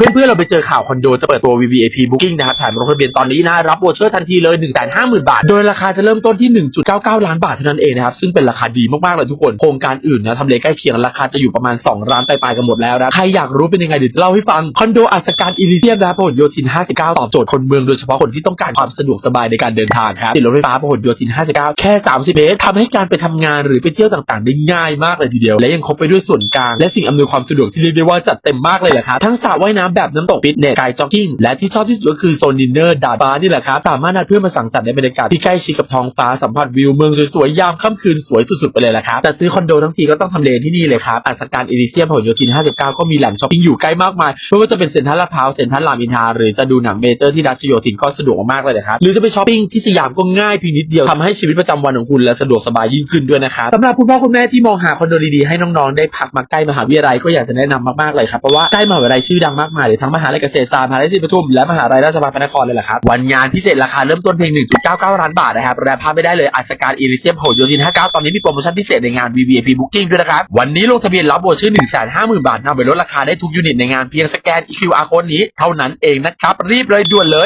เพื่อนๆเราไปเจอข่าวคอนโดจะเปิดตัว VVIP Booking นะครับแถมลงทะเบียนตอนนี้นะรับโวเชอร์ทันทีเลย 150,000 บาท โดยราคาจะเริ่มต้นที่ 1.99 ล้านบาทเท่านั้นเองนะครับ ซึ่งเป็นราคาดีมากๆเลยทุกคนโครงการอื่นนะทำเลใกล้เคียงราคาจะอยู่ประมาณ 2 ล้านปลายๆกันหมดแล้วนะใครอยากรู้เป็นยังไงเดี๋ยวจะเล่าให้ฟังคอนโดอัศการอิลิเทียมนะพหลโยธิน 59 ตอบโจทย์คนเมืองโดยเฉพาะคนที่ต้องการความสะดวกสบายในการเดินทางครับติดรถไฟฟ้าพหลโยธิน 59 แค่ 30 เมตรทำให้การไปทำงานหรือไปเที่ยวต่างๆได้ง่ายมากเลยทีเดียว และยังครบไปด้วยส่วนกลางและสิ่งอำนวยความสะดวกที่เรียกได้ว่าจัดเต็มมากเลยแหละครับทั้งสระว่ายน้ำแบบน้ำตกฟิตเนสกายจ็อกกิ้งและที่ชอบที่สุดก็คือโซนดินเนอร์ดาดฟ้านี่แหละครับสามารถนัดเพื่อนมาสังสรรค์ในบรรยากาศที่ใกล้ชิดกับท้องฟ้าสัมผัสวิวเมืองสวยๆยามค่ำคืนสวยสุดๆไปเลยแหละครับแต่ซื้อคอนโดทั้งทีก็ต้องทำเลที่นี่เลยครับอัศการเอลิเซียมพหลโยธิน 59 ก็มีแหล่งช้อปปิ้งอยู่ใกล้มากมายไม่ว่าจะเป็นเซ็นทรัลลาดพร้าวเซ็นทรัลรามอินทราหรือจะดูหนังเมเจอร์ที่รัชโยธินก็สะดวกมากเลยนะครับหรือจะไปช้อปปิ้งที่สยามก็ง่ายเพียงนิดเดียวทำให้ชีวิตประจำวันของคุณและสะดวกสบายยิ่งขึ้นด้วยนะครับสำหรับคุณพ่อคุณแม่ที่มองหาคอนโดดีๆให้น้องๆได้พักมาใกล้มหาวิทยาลัยก็อยากจะแนะนำมากๆเลยครับเพราะว่าใกล้มหาวิทยาลัยชื่อดังมากมายเลยทั้งมหาลัยเกษตรศาสตร์มหาลัยศรีปทุมและมหาลัยราชภัฏพระนครเลยแหละครับวันงานพิเศษราคาเริ่มต้นเพียง 1.99 ล้านบาทนะครับและพลาดไม่ได้เลยอัศการอีริเซียมโหโยธิน 59 ตอนนี้มีโปรโมชั่นพิเศษในงาน VVIP Booking ด้วยนะครับวันนี้ลงทะเบียนรับโบชื่อ 150,000 บาทนำไปลดราคาได้ทุกยูนิตในงานเพียงสแกน QR code นี้เท่านั้นเองนะครับรีบเลยด่วนเลย